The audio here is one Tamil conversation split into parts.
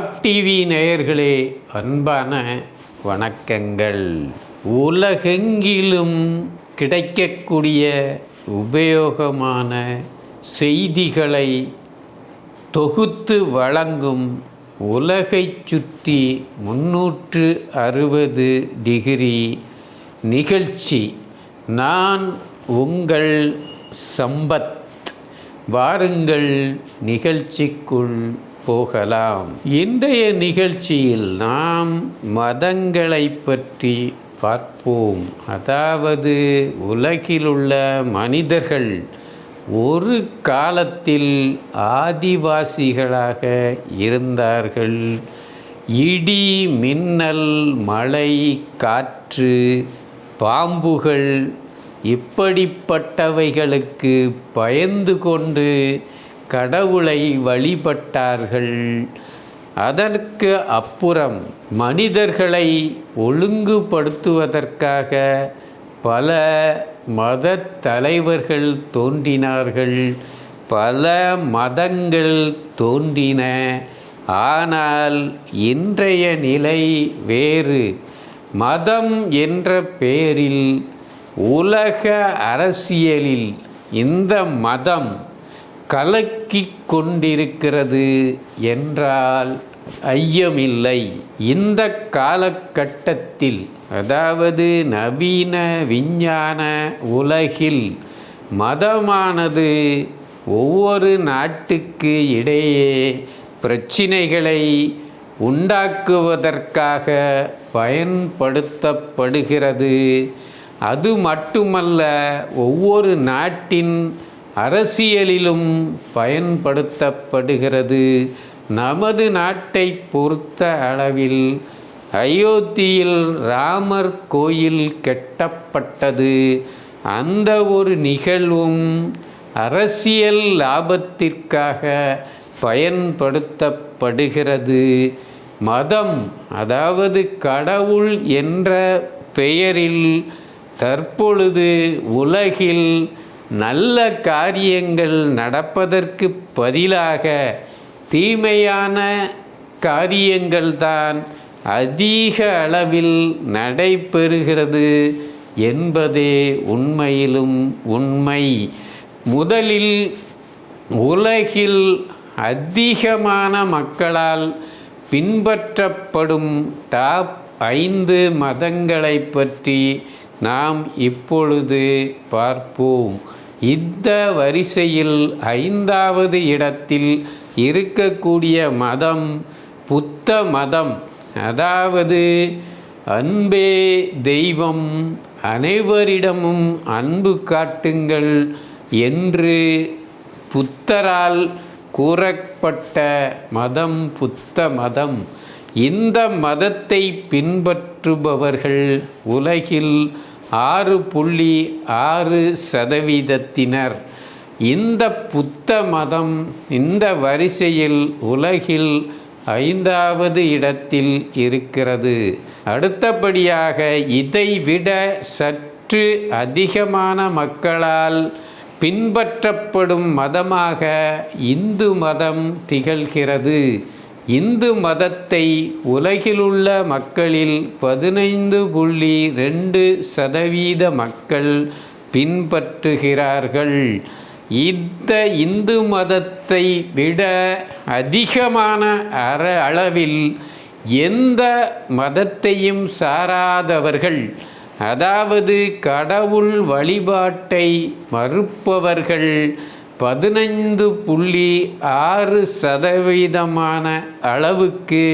டாக் டிவி நேயர்களே அன்பான வணக்கங்கள். உலகெங்கிலும் கிடைக்கக்கூடிய உபயோகமான செய்திகளை தொகுத்து வழங்கும் உலகைச் சுற்றி முன்னூற்று அறுபது டிகிரி நிகழ்ச்சி. நான் உங்கள் சம்பத். வாருங்கள் நிகழ்ச்சிக்குள் போகலாம். இன்றைய நிகழ்ச்சியில் நாம் மதங்களை பற்றி பார்ப்போம். அதாவது உலகிலுள்ள மனிதர்கள் ஒரு காலத்தில் ஆதிவாசிகளாக இருந்தார்கள். இடி மின்னல் மழை காற்று பாம்புகள் இப்படிப்பட்டவைகளுக்கு பயந்து கொண்டு கடவுளை வழிபட்டார்கள். அதற்கு அப்புறம் மனிதர்களை ஒழுங்குபடுத்துவதற்காக பல மத தலைவர்கள் தோன்றினார்கள். பல மதங்கள் தோன்றின. ஆனால் இன்றைய நிலை வேறு. மதம் என்ற பெயரில் உலக அரசியலில் இந்த மதம் கலக்கி கொண்டிருக்கிறது என்றால் ஐயமில்லை. இந்த காலகட்டத்தில் அதாவது நவீன விஞ்ஞான உலகில் மதமானது ஒவ்வொரு நாட்டுக்கு இடையே பிரச்சினைகளை உண்டாக்குவதற்காக பயன்படுத்தப்படுகிறது. அது மட்டுமல்ல ஒவ்வொரு நாட்டின் அரசியலிலும் பயன்படுத்தப்படுகிறது. நமது நாட்டை பொறுத்த அளவில் அயோத்தியில் ராமர் கோயில் கெட்டப்பட்டது. அந்த ஒரு நிகழ்வும் அரசியல் லாபத்திற்காக பயன்படுத்தப்படுகிறது. மதம் அதாவது கடவுள் என்ற பெயரில் தற்பொழுது உலகில் நல்ல காரியங்கள் நடப்பதற்கு பதிலாக தீமையான காரியங்கள்தான் அதிக அளவில் நடைபெறுகிறது என்பதே உண்மையிலும் உண்மை. முதலில் உலகில் அதிகமான மக்களால் பின்பற்றப்படும் டாப் ஐந்து மதங்களை பற்றி நாம் இப்பொழுது பார்ப்போம். இந்த வரிசையில் ஐந்தாவது இடத்தில் இருக்கக்கூடிய மதம் புத்த மதம். அதாவது அன்பே தெய்வம் அனைவரிடமும் அன்பு காட்டுங்கள் என்று புத்தரால் கூறப்பட்ட மதம் புத்த மதம். இந்த மதத்தை பின்பற்றுபவர்கள் உலகில் ஆறு புள்ளி ஆறு சதவீதத்தினர். இந்த புத்த மதம் இந்த வரிசையில் உலகில் ஐந்தாவது இடத்தில் இருக்கிறது. அடுத்தபடியாக இதைவிட சற்று அதிகமான மக்களால் பின்பற்றப்படும் மதமாக இந்து மதம் திகழ்கிறது. இந்து மதத்தை உலகிலுள்ள மக்களில் பதினைந்து புள்ளி ரெண்டு சதவீத மக்கள் பின்பற்றுகிறார்கள். இந்த இந்து மதத்தை விட அதிகமான அற அளவில் எந்த மதத்தையும் சாராதவர்கள் அதாவது கடவுள் வழிபாட்டை மறுப்பவர்கள் பதினைந்து புள்ளி ஆறு சதவீதமான அளவுக்கு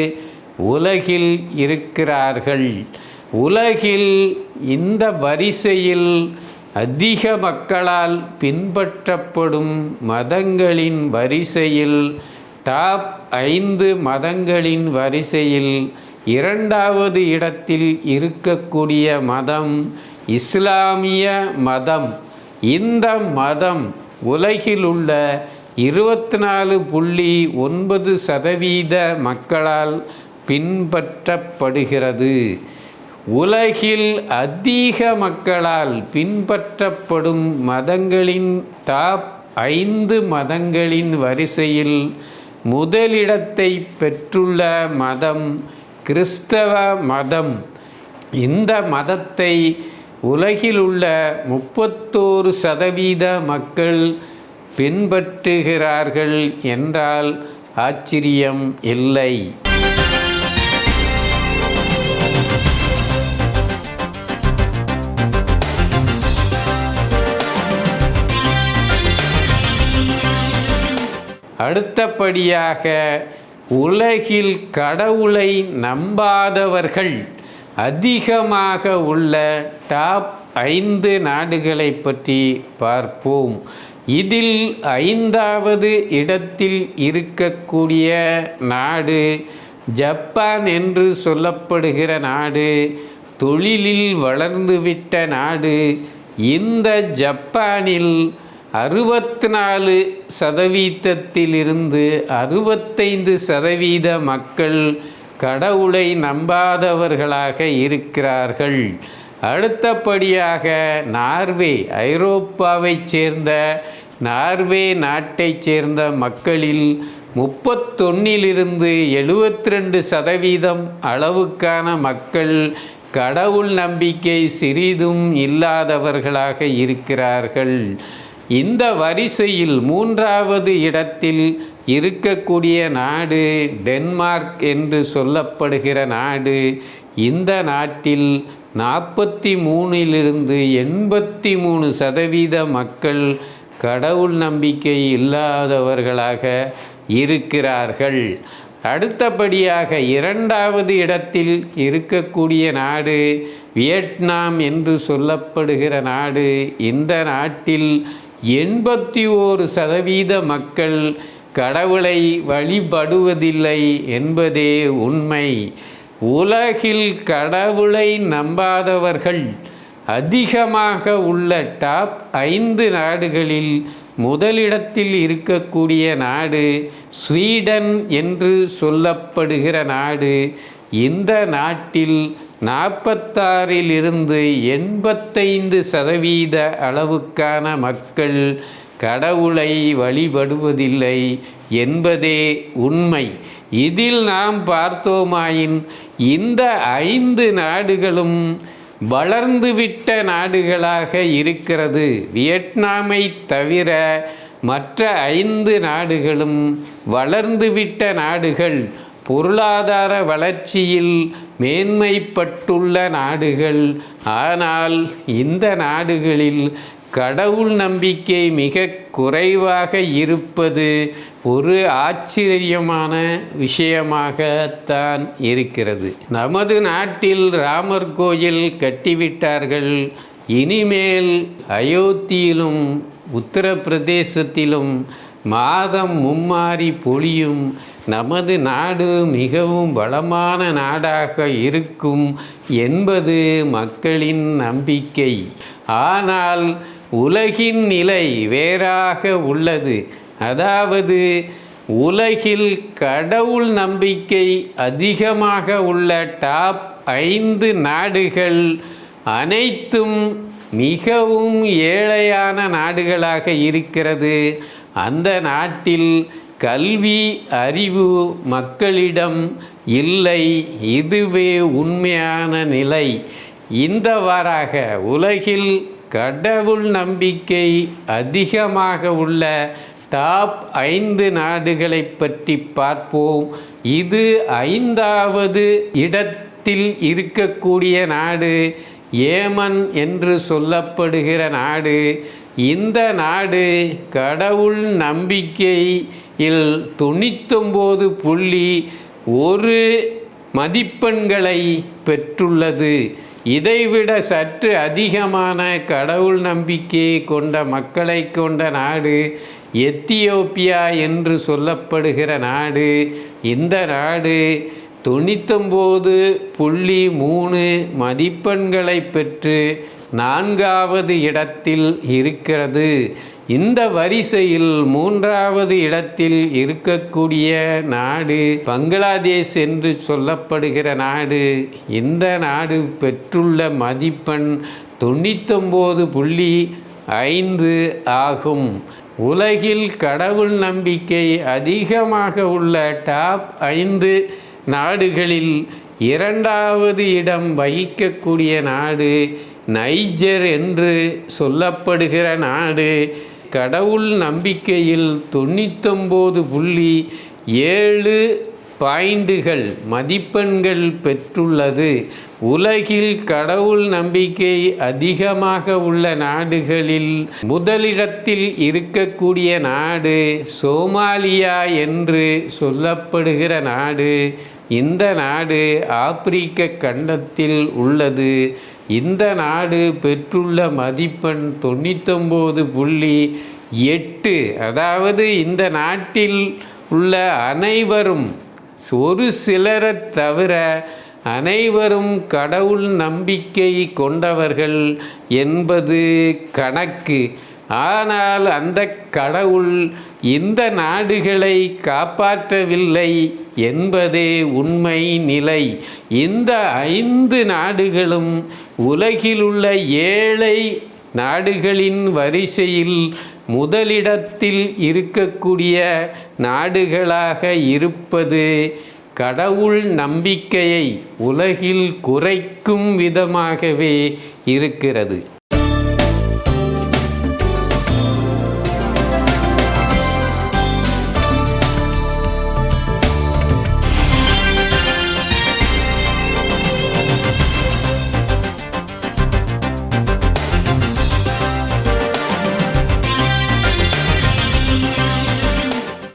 உலகில் இருக்கிறார்கள். உலகில் இந்த வரிசையில் அதிக மக்களால் பின்பற்றப்படும் மதங்களின் வரிசையில் டாப் ஐந்து மதங்களின் வரிசையில் இரண்டாவது இடத்தில் இருக்கக்கூடிய மதம் இஸ்லாமிய மதம். இந்த மதம் உலகில் உள்ள இருபத்தி நாலு புள்ளி ஒன்பது சதவீத மக்களால் பின்பற்றப்படுகிறது. உலகில் அதிக மக்களால் பின்பற்றப்படும் மதங்களின் டாப் ஐந்து மதங்களின் வரிசையில் முதலிடத்தை பெற்றுள்ள மதம் கிறிஸ்தவ மதம். இந்த மதத்தை உலகில் உள்ள முப்பத்தோரு சதவீத மக்கள் பின்பற்றுகிறார்கள் என்றால் ஆச்சரியம் இல்லை. அடுத்தபடியாக உலகில் கடவுளை நம்பாதவர்கள் அதிகமாக உள்ள டாப் ஐந்து நாடுகளை பற்றி பார்ப்போம். இதில் ஐந்தாவது இடத்தில் இருக்கக்கூடிய நாடு ஜப்பான் என்று சொல்லப்படுகிற நாடு தொழிலில் வளர்ந்துவிட்ட நாடு. இந்த ஜப்பானில் அறுபத்தி நாலு சதவீதத்திலிருந்து அறுபத்தைந்து சதவீத மக்கள் கடவுளை நம்பாதவர்களாக இருக்கிறார்கள். அடுத்தபடியாக நார்வே ஐரோப்பாவைச் சேர்ந்த நார்வே நாட்டைச் சேர்ந்த மக்களில் முப்பத்தொன்னிலிருந்து எழுபத்தி ரெண்டு சதவீதம் அளவுக்கான மக்கள் கடவுள் நம்பிக்கை சிறிதும் இல்லாதவர்களாக இருக்கிறார்கள். இந்த வரிசையில் மூன்றாவது இடத்தில் இருக்கக்கூடிய நாடு டென்மார்க் என்று சொல்லப்படுகிற நாடு இந்த நாட்டில் நாற்பத்தி மூணிலிருந்து எண்பத்தி மூணு சதவீத மக்கள் கடவுள் நம்பிக்கை இல்லாதவர்களாக இருக்கிறார்கள். அடுத்தபடியாக இரண்டாவது இடத்தில் இருக்கக்கூடிய நாடு வியட்நாம் என்று சொல்லப்படுகிற நாடு இந்த நாட்டில் எண்பத்தி ஓரு சதவீத மக்கள் கடவுளை வழிபடுவதில்லை என்பதே உண்மை. உலகில் கடவுளை நம்பாதவர்கள் அதிகமாக உள்ள டாப் ஐந்து நாடுகளில் முதலிடத்தில் இருக்கக்கூடிய நாடு ஸ்வீடன் என்று சொல்லப்படுகிற நாடு. இந்த நாட்டில் நாற்பத்தாறிலிருந்து எண்பத்தைந்து சதவீத அளவுக்கான மக்கள் கடவுளை வழிபடுவதில்லை என்பதே உண்மை. இதில் நாம் பார்த்தோமாயின் இந்த ஐந்து நாடுகளும் வளர்ந்துவிட்ட நாடுகளாக இருக்கிறது. வியட்நாமை தவிர மற்ற ஐந்து நாடுகளும் வளர்ந்துவிட்ட நாடுகள். பொருளாதார வளர்ச்சியில் மேன்மைப்பட்டுள்ள நாடுகள். ஆனால் இந்த நாடுகளில் கடவுள் நம்பிக்கை மிக குறைவாக இருப்பது ஒரு ஆச்சரியமான விஷயமாகத்தான் இருக்கிறது. நமது நாட்டில் ராமர் கோயில் கட்டிவிட்டார்கள். இனிமேல் அயோத்தியிலும் உத்தரப்பிரதேசத்திலும் மாதம் மும்மாறி பொழியும் நமது நாடு மிகவும் வளமான நாடாக இருக்கும் என்பது மக்களின் நம்பிக்கை. ஆனால் உலகின் நிலை வேறாக உள்ளது. அதாவது உலகில் கடவுள் நம்பிக்கை அதிகமாக உள்ள டாப் ஐந்து நாடுகள் அனைத்தும் மிகவும் ஏழையான நாடுகளாக இருக்கிறது. அந்த நாட்டில் கல்வி அறிவு மக்களிடம் இல்லை. இதுவே உண்மையான நிலை. இந்தவாறாக உலகில் கடவுள் நம்பிக்கை அதிகமாக உள்ள டாப் ஐந்து நாடுகளை பற்றி பார்ப்போம். இது ஐந்தாவது இடத்தில் இருக்கக்கூடிய நாடு. ஏமன் என்று சொல்லப்படுகிற நாடு. இந்த நாடு கடவுள் நம்பிக்கையில் தொண்ணூத்தொம்போது புள்ளி ஒரு மதிப்பெண்களை பெற்றுள்ளது. இதைவிட சற்று அதிகமான கடவுள் நம்பிக்கையை கொண்ட மக்களை கொண்ட நாடு எத்தியோப்பியா என்று சொல்லப்படுகிற நாடு. இந்த நாடு தொண்ணூத்தொம்போது புள்ளி மூணு மதிப்பெண்களை பெற்று நான்காவது இடத்தில் இருக்கிறது. இந்த வரிசையில் மூன்றாவது இடத்தில் இருக்கக்கூடிய நாடு பங்களாதேஷ் என்று சொல்லப்படுகிற நாடு இந்த நாடு பெற்றுள்ள மதிப்பெண் தொண்ணூத்தொம்பது புள்ளி ஐந்து ஆகும். உலகில் கடவுள் நம்பிக்கை அதிகமாக உள்ள டாப் ஐந்து நாடுகளில் இரண்டாவது இடம் வகிக்கக்கூடிய நாடு நைஜர் என்று சொல்லப்படுகிற நாடு. கடவுள் நம்பிக்கையில் தொண்ணூத்தொம்பது புள்ளி ஏழு பாயிண்டுகள் மதிப்பெண்கள் பெற்றுள்ளது. உலகில் கடவுள் நம்பிக்கை அதிகமாக உள்ள நாடுகளில் முதலிடத்தில் இருக்கக்கூடிய நாடு சோமாலியா என்று சொல்லப்படுகிற நாடு. இந்த நாடு ஆப்பிரிக்க கண்டத்தில் உள்ளது. இந்த நாடு பெற்றுள்ள மதிப்பெண் தொண்ணூத்தொம்பது புள்ளி எட்டு. அதாவது இந்த நாட்டில் உள்ள அனைவரும் ஒரு சிலரை தவிர அனைவரும் கடவுள் நம்பிக்கை கொண்டவர்கள் என்பது கணக்கு. ஆனால் அந்த கடவுள் இந்த நாடுகளை காப்பாற்றவில்லை என்பதே உண்மை நிலை. இந்த ஐந்து நாடுகளும் உலகிலுள்ள ஏழை நாடுகளின் வரிசையில் முதலிடத்தில் இருக்கக்கூடிய நாடுகளாக இருப்பது கடவுள் நம்பிக்கையை உலகில் குறைக்கும் விதமாகவே இருக்கிறது.